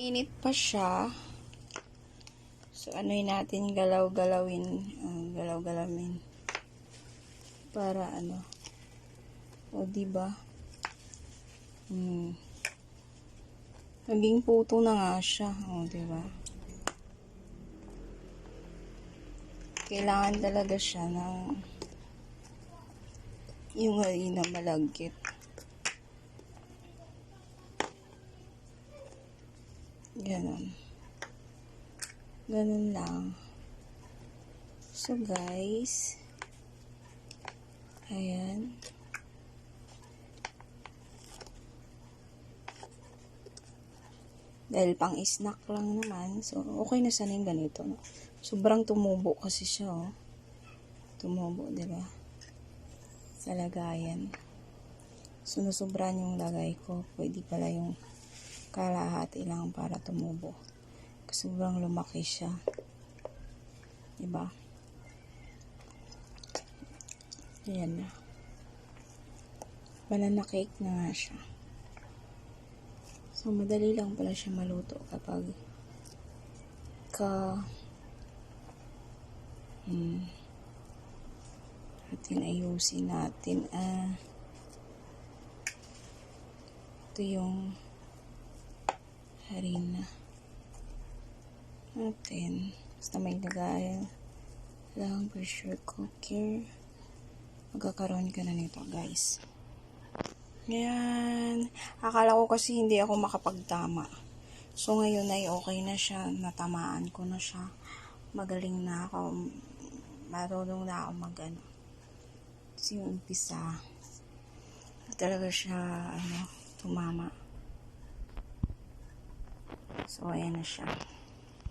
Init pa siya. So, ano'y natin galaw-galawin. ah, galaw-galawin. Para ano. O, diba? Hmm. Naging puto na nga siya. O, diba? Kailangan talaga siya ng yung harina malagkit. Ganon. Ganon lang. So, guys. Ayan. Dahil pang snack lang naman. So, okay na sana yung ganito. No? Sobrang tumubo kasi siya, oh. Tumubo, di ba? Sa lagayan. Sunusobran yung lagay ko. Pwede pala yung kalahati lang para tumubo. Kasi sobrang lumaki siya. Diba? Ayan na. Banana cake na nga siya. So, madali lang pala siya maluto kapag ka hmm, atin ayusin natin ah ito yung harina natin. Basta may lagayan lang pressure cooker. Magkakaroon ka na nito guys. Yan akala ko kasi hindi ako makapagtama. So ngayon ay okay na siya. Natamaan ko na siya. Magaling na ako. Marunong na ako mag ano kasi yung umpisa. Talaga siya ano tumama so ayan na siya